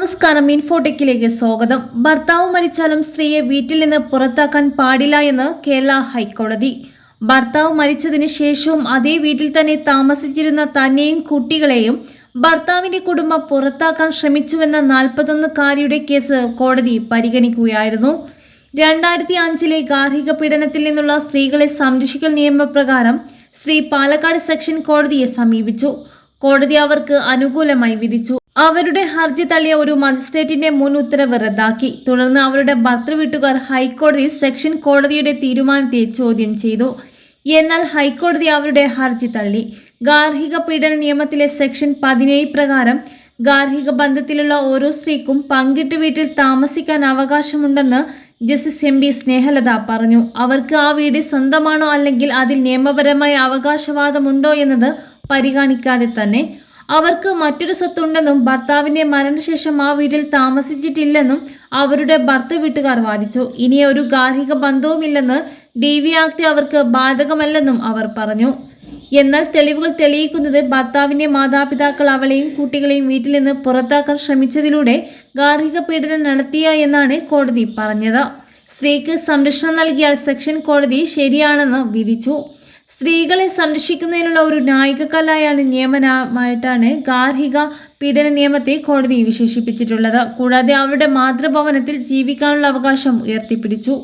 നമസ്കാരം ഇൻഫോടെക്കിലേക്ക് സ്വാഗതം. ഭർത്താവ് മരിച്ചാലും സ്ത്രീയെ വീട്ടിൽ നിന്ന് പുറത്താക്കാൻ പാടില്ല എന്ന് കേരള ഹൈക്കോടതി. ഭർത്താവ് മരിച്ചതിന് ശേഷവും അതേ വീട്ടിൽ തന്നെ താമസിച്ചിരുന്ന തന്നെയും കുട്ടികളെയും ഭർത്താവിന്റെ കുടുംബം പുറത്താക്കാൻ ശ്രമിച്ചുവെന്ന നാൽപ്പത്തൊന്നുകാരിയുടെ കേസ് കോടതി പരിഗണിക്കുകയായിരുന്നു. രണ്ടായിരത്തി അഞ്ചിലെ ഗാർഹിക പീഡനത്തിൽ നിന്നുള്ള സ്ത്രീകളെ സംരക്ഷിക്കൽ നിയമപ്രകാരം സ്ത്രീ പാലക്കാട് സെക്ഷൻ കോടതിയെ സമീപിച്ചു. കോടതി അവർക്ക് അനുകൂലമായി വിധിച്ചു. അവരുടെ ഹർജി തള്ളിയ ഒരു മജിസ്ട്രേറ്റിന്റെ മുൻ ഉത്തരവ് റദ്ദാക്കി. തുടർന്ന് അവരുടെ ഭർത്തൃവീട്ടുകാർ ഹൈക്കോടതി സെക്ഷൻ കോടതിയുടെ തീരുമാനത്തെ ചോദ്യം ചെയ്തു. എന്നാൽ ഹൈക്കോടതി അവരുടെ ഹർജി തള്ളി. ഗാർഹിക പീഡന നിയമത്തിലെ സെക്ഷൻ പതിനേഴ് പ്രകാരം ഗാർഹിക ബന്ധത്തിലുള്ള ഓരോ സ്ത്രീക്കും പങ്കിട്ട് വീട്ടിൽ താമസിക്കാൻ അവകാശമുണ്ടെന്ന് ജസ്റ്റിസ് എം ബി സ്നേഹലത പറഞ്ഞു. അവർക്ക് ആ വീട് സ്വന്തമാണോ അല്ലെങ്കിൽ അതിൽ നിയമപരമായ അവകാശവാദമുണ്ടോ എന്നത് പരിഗണിക്കാതെ തന്നെ അവർക്ക് മറ്റൊരു സ്വത്തുണ്ടെന്നും ഭർത്താവിന്റെ മരണശേഷം ആ വീട്ടിൽ താമസിച്ചിട്ടില്ലെന്നും അവരുടെ ഭർത്ത വീട്ടുകാർ വാദിച്ചു. ഇനി ഒരു ഗാർഹിക ബന്ധവുമില്ലെന്ന് ഡി വി ആക്ട് അവർക്ക് ബാധകമല്ലെന്നും അവർ പറഞ്ഞു. എന്നാൽ തെളിവുകൾ തെളിയിക്കുന്നത് ഭർത്താവിന്റെ മാതാപിതാക്കൾ അവളെയും കുട്ടികളെയും വീട്ടിൽ നിന്ന് പുറത്താക്കാൻ ശ്രമിച്ചതിലൂടെ ഗാർഹിക പീഡനം നടത്തിയ എന്നാണ് കോടതി പറഞ്ഞത്. സ്ത്രീക്ക് സംരക്ഷണം നൽകിയാൽ സെക്ഷൻ കോടതി ശരിയാണെന്ന് വിധിച്ചു. സ്ത്രീകളെ സംരക്ഷിക്കുന്നതിനുള്ള ഒരു നായിക കലായാണ് നിയമനമായിട്ടാണ് ഗാർഹിക പീഡന നിയമത്തെ കോടതി വിശേഷിപ്പിച്ചിട്ടുള്ളത്. കൂടാതെ അവരുടെ മാതൃഭവനത്തിൽ ജീവിക്കാനുള്ള അവകാശം ഉയർത്തിപ്പിടിച്ചു.